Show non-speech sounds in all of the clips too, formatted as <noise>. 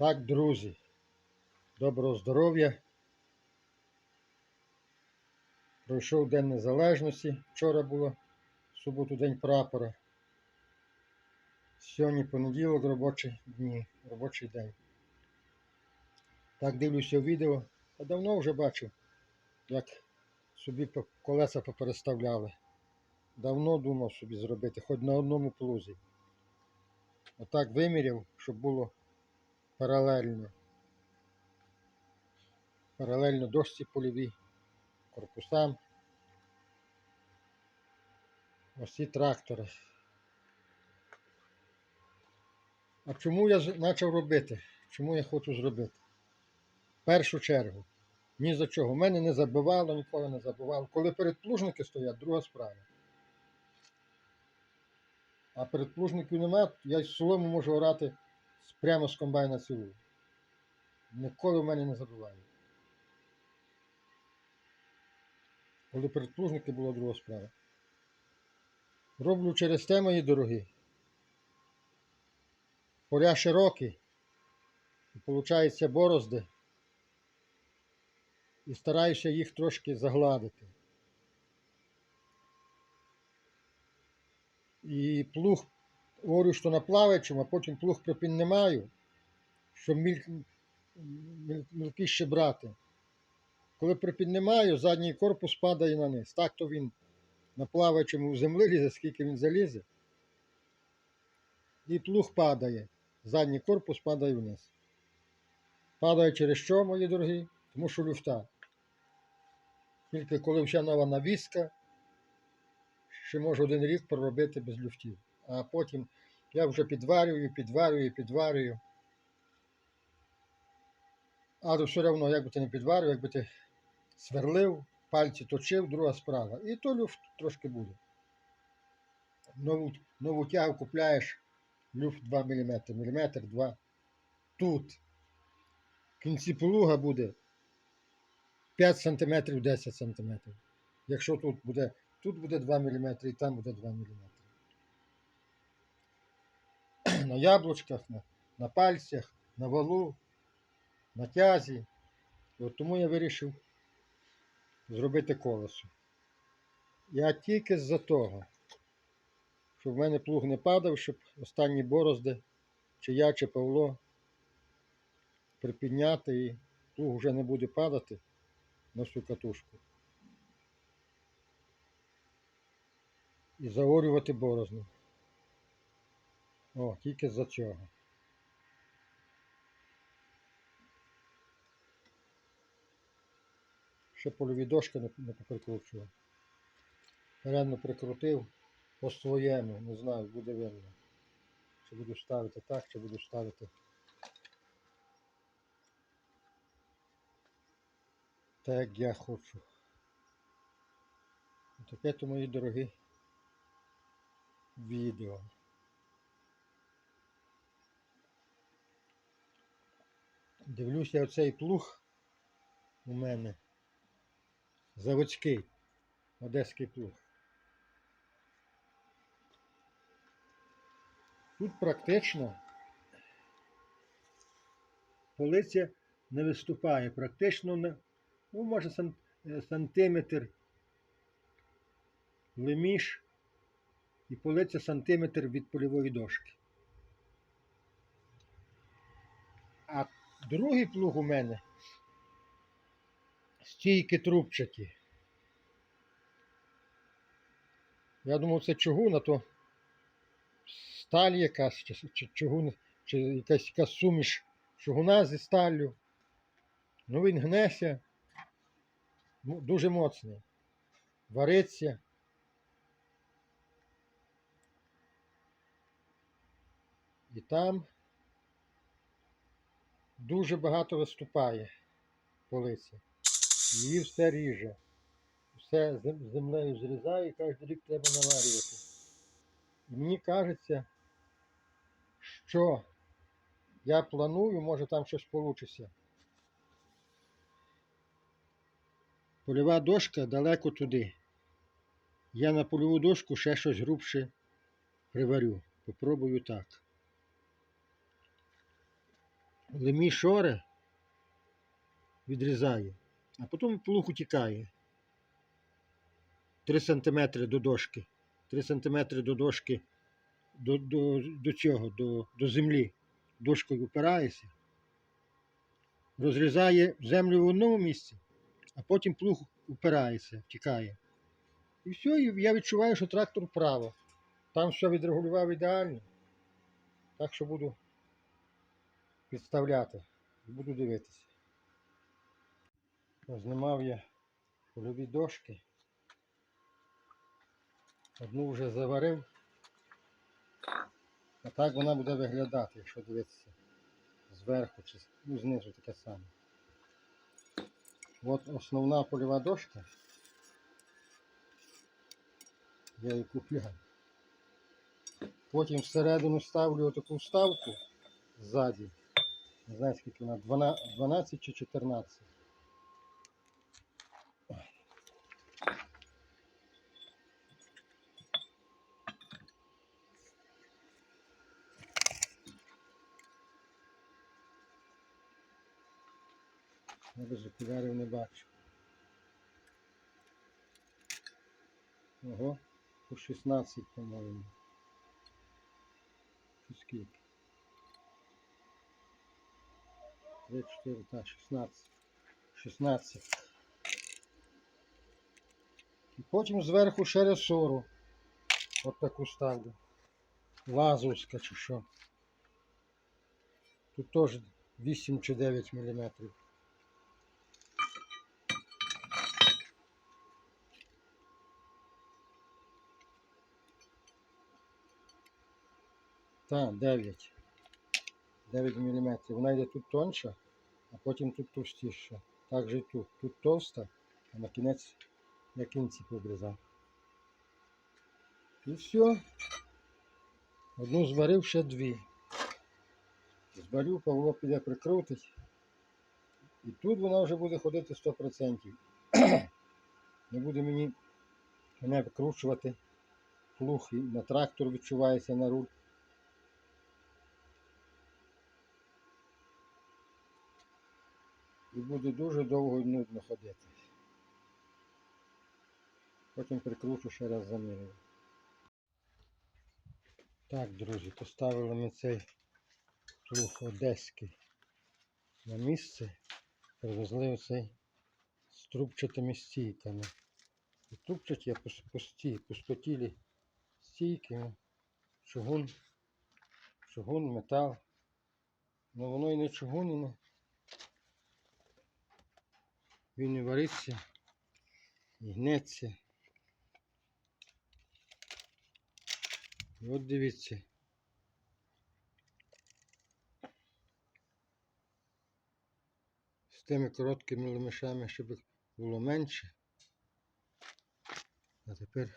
Так, друзі, доброго здоров'я. Пройшов День Незалежності. Вчора було в суботу День прапора. Сьогодні понеділок, робочі дні, робочий день. Так дивлюся відео. А давно вже бачив, як собі колеса попереставляли. Давно думав собі зробити, хоч на одному плузі. Отак виміряв, щоб було паралельно. Паралельно дошці польові, корпусам. Ось ці трактори. А чому я почав робити? Чому я хочу зробити? В першу чергу. Ні за чого. Мене не забивало, ніколи не забивало. Коли передплужники стоять, друга справа. А передплужників немає, я з солому можу орати прямо з комбайна цілу. Ніколи в мене не забуває. Коли передплужники була друга справа. Роблю через те, мої дорогі. Поля широкі. І виходить борозди. І стараюся їх трошки загладити. І плуг говорю, що на плаваючому, а потім плуг припіднімаю, щоб міль... міль... мілкіше брати. Коли припіднімаю, задній корпус падає на низ. Так то він на плаваючому в землі лізе, скільки він залізе. І плуг падає. Задній корпус падає вниз. Падає через що, мої дорогі? Тому що люфта. Тільки коли вже нова навіска, ще можу один рік проробити без люфтів. А потім я вже підварюю, підварюю, підварюю. Але все одно, як би ти не підварював, якби ти сверлив, пальці точив, друга справа. І то люфт трошки буде. Нову, нову тягу купляєш, люфт 2 мм, міліметр 2. Тут. В кінці полуга буде 5 см, 10 см. Якщо тут буде, тут буде 2 мм і там буде 2 мм. На яблучках, на, на пальцях, на валу, на тязі. От тому я вирішив зробити колесо. Я тільки з-за того, щоб в мене плуг не падав, щоб останні борозди, чи я, чи Павло, припідняти і плуг вже не буде падати на всю катушку. І заорювати борозну. О, тільки з-за цього. Ще польові дошки не, не поприкручував. Рано прикрутив по своєму, не знаю, буде видно. Чи буду ставити так, чи буду ставити. Так як я хочу. Таке то мої дорогі відео. Дивлюся оцей плуг у мене. Заводський. Одеський плуг. Тут практично полиця не виступає. Практично на, ну, може е, сантиметр леміш і полиця сантиметр від польової дошки. А другий плуг у мене стійки трубчаті. Я думав, це чугун, а то сталь якась, чи, чи чугун, чи якась, якась суміш чугуна зі сталлю. Ну він гнеся. Дуже моцний. Вариться. І там дуже багато виступає полиця. Її все ріже. Все зем- землею зрізає і кожен рік треба наварювати. І мені кажеться, що я планую, може там щось вийде. Польова дошка далеко туди. Я на польову дошку ще щось грубше приварю. Попробую так. Лемі шоре відрізає, а потім плуг утікає. 3 см до дошки. 3 см до дошки до, до, до цього, до, до землі. Дошкою опирається, розрізає землю в одному місці, а потім плуг упирається, втікає. І все, і я відчуваю, що трактор вправо. Там все відрегулював ідеально. Так що буду підставляти. Буду дивитися. Знімав я польові дошки. Одну вже заварив. А так вона буде виглядати, якщо дивитися зверху чи ну, знизу таке саме. От основна польова дошка. Я її купляю. Потім всередину ставлю таку вставку ззаді. Не знаю скільки вона, 12, 12 чи 14. Я без окулярів не бачу. Ого, по 16, по-моєму. Скільки? 3, 4, так, 16. 16. І потім зверху ще ресору. От таку ставлю. Лазовська чи що. Тут теж 8 чи 9 міліметрів. Так, 9. 9 мм. Вона йде тут тонша, а потім тут товстіша. Так же і тут. Тут товста, а на кінець я кінці пообрізав. І все. Одну зварив ще дві. Зварю, Павло піде прикрутить. І тут вона вже буде ходити 100%. Не буде мені мене викручувати. Плуг і на трактор відчувається на руль. І буде дуже довго і нудно ходити. Потім прикручу ще раз замірюю. Так, друзі, поставили ми цей плуг одеський на місце, привезли оцей з трубчатими стійками. І трубчаті пусті, пустотілі стійки, ну, чугун, чугун, метал. Ну воно і не чугун, він і вариться, і гнеться. І от дивіться. З тими короткими лемешами, щоб їх було менше. А тепер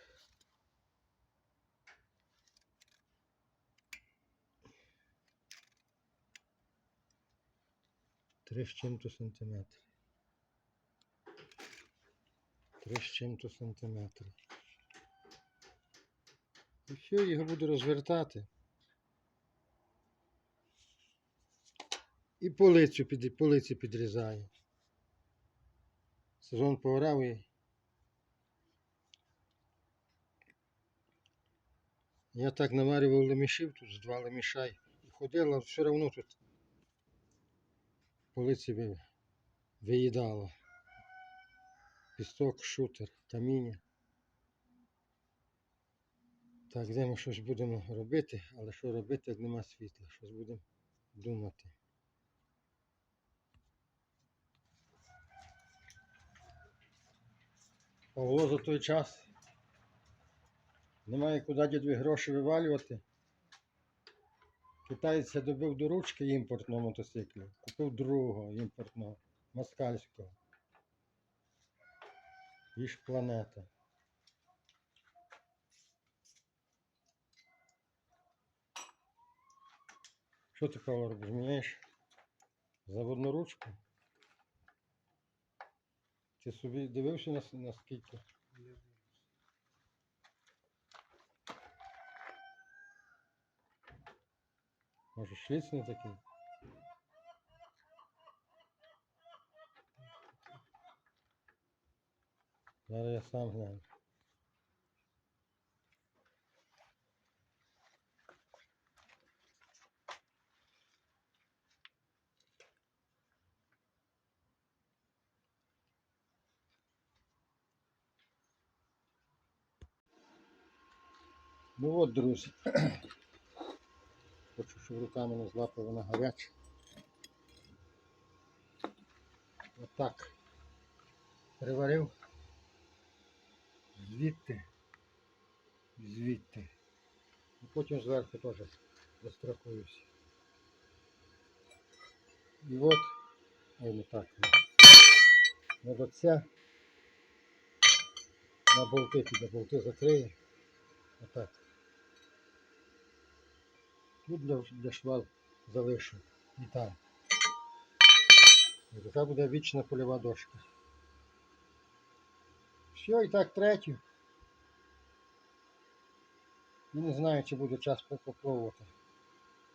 три з чим-то сантиметри. Три з чим-то сантиметри. І все, його буду розвертати. І полицю під, полиці підрізаю. Сезон поорав і я так наварював лемішів тут з два леміша і ходила, все одно тут полиці ви- виїдала. Пісток, шутер, каміння. Так, де ми щось будемо робити, але що робити, як нема світла? Щось будемо думати. Павло за той час немає куди дідві гроші вивалювати. Китаєць я добив до ручки імпортного мотоциклу, купив другого імпортного, москальського. Їж планета. Що ти, Павло, робиш? Міняєш заводну ручку? Ти собі дивився на, на скільки? Може шліц не такий? Зараз я сам гляну. Ну от, друзі. <clears throat> Хочу, щоб руками не злапав, вона гаряча. Отак. Приварив. Звідти. Звідти. І потім зверху теж застрахуюся. І от, ой, не так. От оця на болти піде, болти закриє. Отак. Тут для, для швал залишу. І там. І така буде вічна польова дошка. Все, і так третю. І не знаю, чи буде час по- попробувати.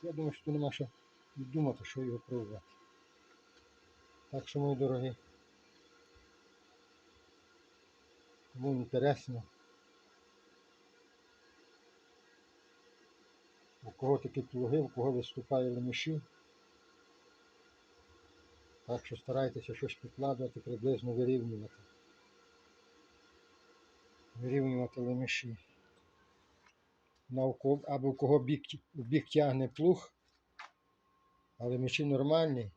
Я думаю, що тут нема що і думати, що його пробувати. Так що, мої дорогі, кому інтересно, у кого такі плуги, у кого виступає леміші. Так що старайтеся щось підкладувати, приблизно вирівнювати. Вирівнювати леміші. Або у кого бік, бік тягне плуг, але мечі нормальні,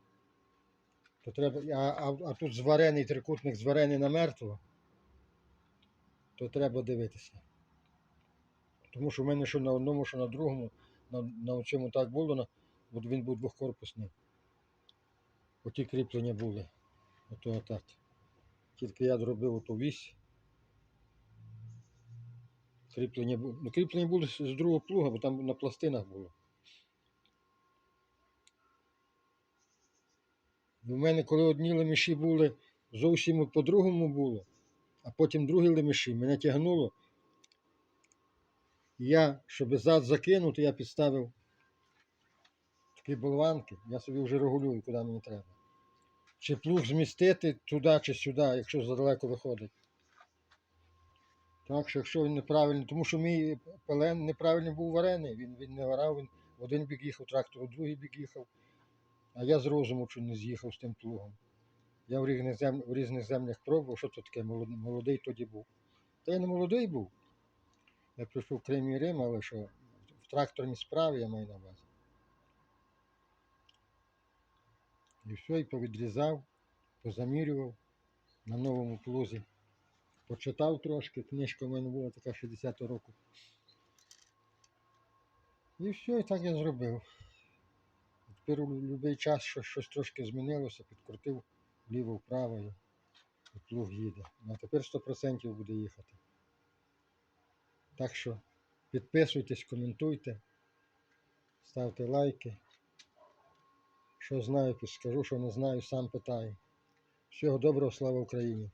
то треба. А, а, а тут зварений трикутник зварений на мертво, то треба дивитися. Тому що в мене що на одному, що на другому, на, на цьому так було, на, він був двохкорпусний. Оті кріплення були. Ото отак. Тільки я зробив оту вісь. Кріплення було. Ну, кріплення були з другого плуга, бо там на пластинах було. В мене, коли одні леміші були, зовсім по-другому було, а потім другі леміші, мене тягнуло. Я, щоб зад закинути, я підставив такі болванки, я собі вже регулюю, куди мені треба. Чи плуг змістити туди чи сюди, якщо задалеко виходить. Так що, якщо він неправильний, тому що мій пелен неправильно був варений, він, він не варав, він в один бік їхав трактор, у другий бік їхав. А я з розуму що не з'їхав з тим плугом. Я в різних, зем... в різних землях пробував, що це таке, молод- молодий тоді був. Та я не молодий був. Я прийшов в Крим і Рим, але що в тракторній справі я маю на увазі. І все, і повідрізав, позамірював на новому плузі. Почитав трошки, книжка в мене була така 60 року. І все, і так я зробив. Тепер у будь-який час що, щось трошки змінилося, підкрутив вліво-вправо і плуг їде. Ну, а тепер 100% буде їхати. Так що підписуйтесь, коментуйте, ставте лайки. Що знаю, підскажу, що не знаю, сам питаю. Всього доброго, слава Україні!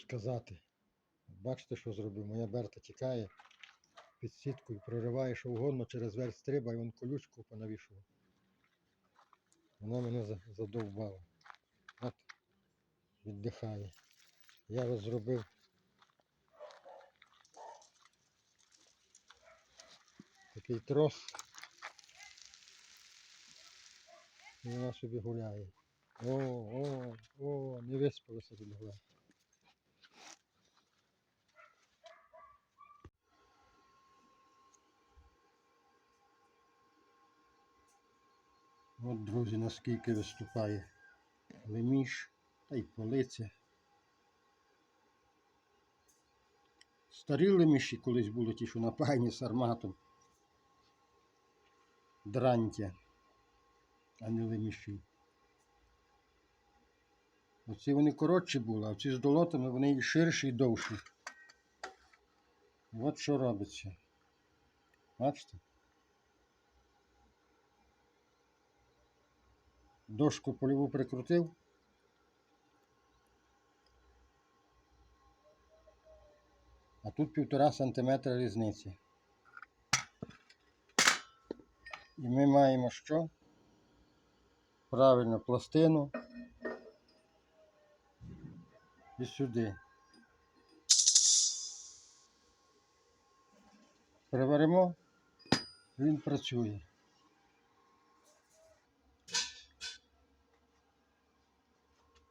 Сказати. Бачите, що зробив? Моя берта тікає під сіткою, прориває, що угодно, через верх стриба, і він колючку понавішував. Вона мене задовбала. От, віддихає. Я ось зробив такий трос. І вона собі гуляє. О, о, о, не виспалася гуляє. От, друзі, наскільки виступає леміш та й полиця. Старі леміші колись були ті, що напаяні з арматом. Дрантя, а не леміші. Оці вони коротші були, а ці з долотами вони і ширші і довші. От що робиться. Бачите? Дошку польову прикрутив. А Тут півтора сантиметра різниці. І ми маємо що? Правильно, пластину. І сюди. Переваримо, він працює.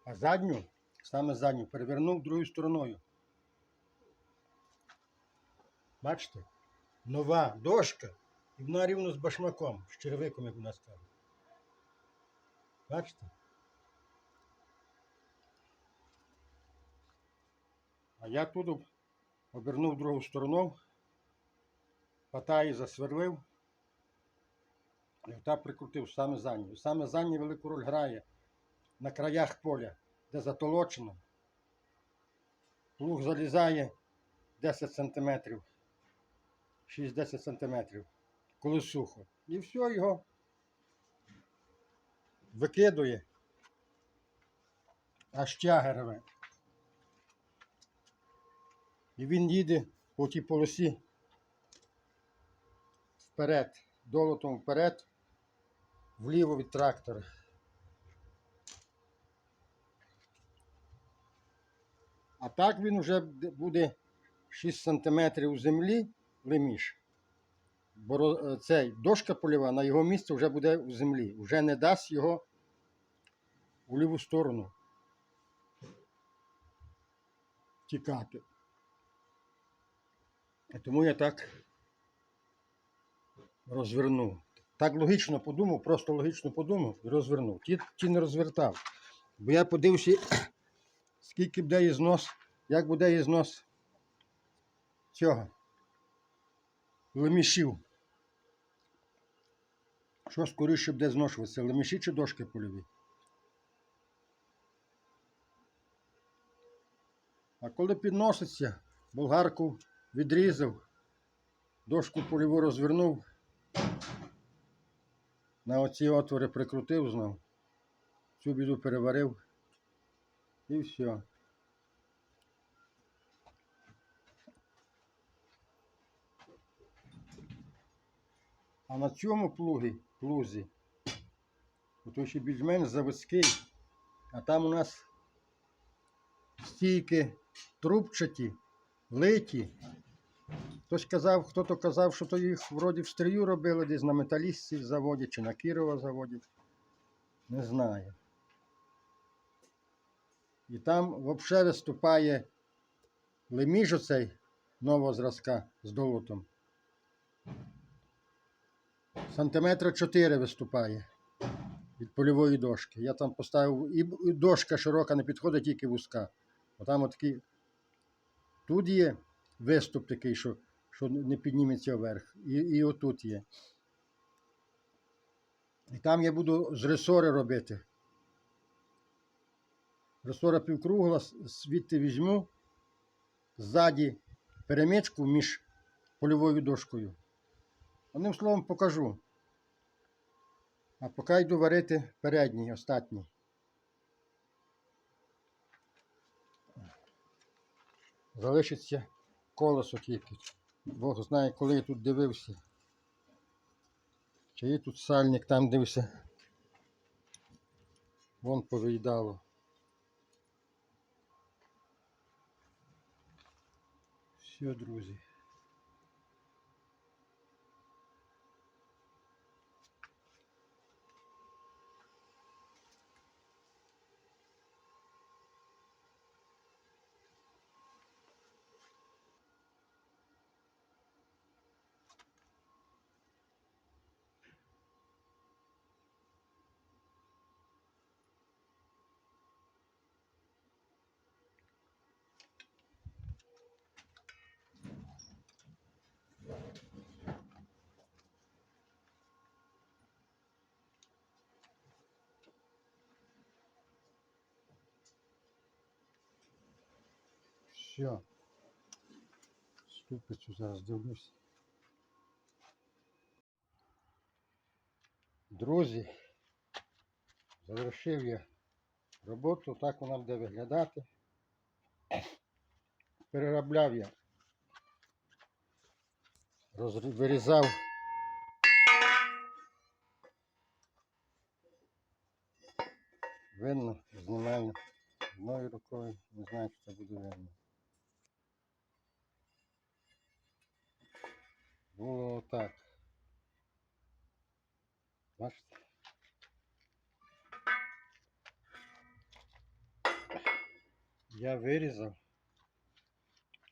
А задню, саме задню, перевернув другою стороною. Бачите? Нова дошка, і вона рівно з башмаком, з черевиком, як у нас. Бачите? А я тут обернув другу сторону, патаї засверлив і отак прикрутив саме задню. Саме заднє велику роль грає на краях поля, де затолочено. Плуг залізає 10 сантиметрів, 6-10 сантиметрів, коли сухо. І все його викидує. Аж тяга. І він їде по тій полосі вперед, долотом вперед, вліво від трактора. А так він вже буде 6 см у землі леміш. Бо е, цей дошка польова на його місце вже буде у землі. Вже не дасть його у ліву сторону тікати. І тому я так розвернув. Так логічно подумав, просто логічно подумав і розвернув. Ті, ті не розвертав. Бо я подивився, скільки буде ізнос, як буде ізнос цього лемішів. Що скоріше буде зношуватися, леміші чи дошки польові? А коли підноситься, болгарку відрізав, дошку польову розвернув, на оці отвори прикрутив знов, цю біду переварив і все. А на цьому плугі, плузі, ото ще більш-менш заводський, а там у нас стійки трубчаті, литі. Хтось казав, хто-то казав, що то їх вроді в стрію робили, десь на металістці заводі чи на Кірова заводі. Не знаю. І там взагалі виступає леміж оцей нового зразка з долотом. Сантиметра 4 виступає від польової дошки. Я там поставив і, дошка широка не підходить, тільки вузька. Отам отакий. Тут є виступ такий, що, що не підніметься вверх. І, і отут є. І там я буду з ресори робити. Ресора півкругла, звідти візьму ззаді перемичку між польовою дошкою. Одним словом покажу. А поки йду варити передній, остатній. Залишиться колесо тільки. Бог знає, коли я тут дивився. Чи є тут сальник там дивився. Вон повиїдало. Все, друзі. Все. Ступицю зараз дивлюсь. Друзі, завершив я роботу, так вона буде виглядати. Переробляв я розрі- вирізав. Видно, знімаю одною рукою, не знаю, чи це буде видно. Було отак. Бачите? Я вирізав,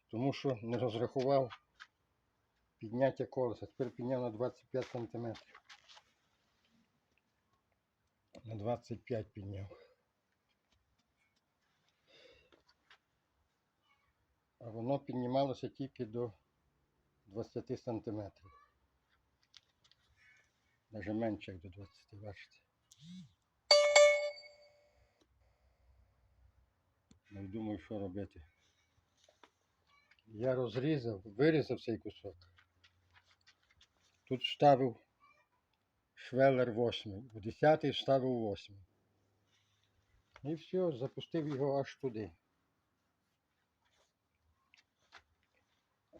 тому що не розрахував підняття колеса. Тепер підняв на 25 см. На 25 підняв. А воно піднімалося тільки до 20 см. Навіть менше як до 20, бачите. Ну і думаю, що робити. Я розрізав, вирізав цей кусок. Тут вставив швелер 8, у 10 вставив 8. І все, запустив його аж туди.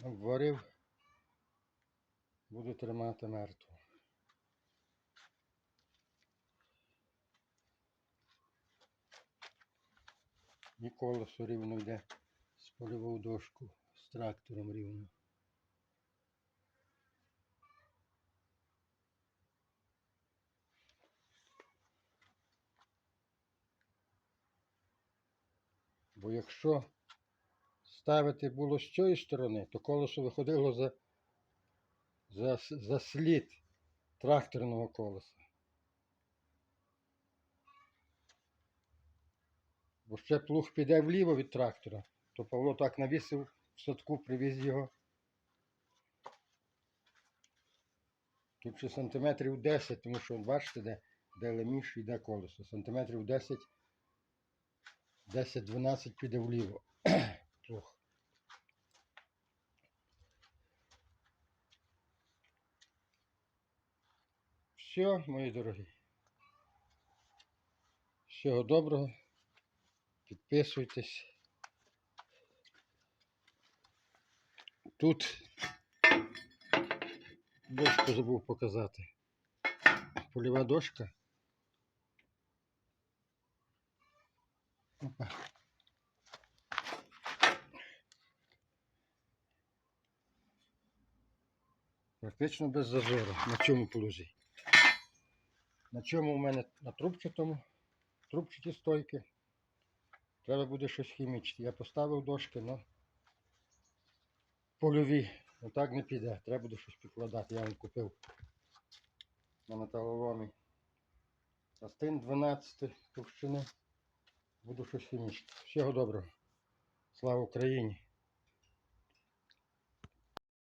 Обварив, буду тримати мертво. І колесо рівно йде з польову дошку з трактором рівно. Бо якщо ставити було з цієї сторони, то колесо виходило за, за, за слід тракторного колеса. Бо ще плуг піде вліво від трактора, то Павло так навісив в садку, привіз його. Тут ще сантиметрів 10, тому що бачите, де, де леміш і де колесо. Сантиметрів 10, 10-12 піде вліво. плуг. Все, мої дорогі. Всього доброго. Підписуйтесь. Тут дошку забув показати. Польова дошка. Опа. Практично без зазору на цьому плузі. На чому у мене на трубчатому, трубчаті стойки. Треба буде щось хімічити. Я поставив дошки, але польові. Отак не піде. Треба буде щось підкладати. Я вам купив на металоломі. Астин 12 товщини. Буду щось хімічити. Всього доброго. Слава Україні!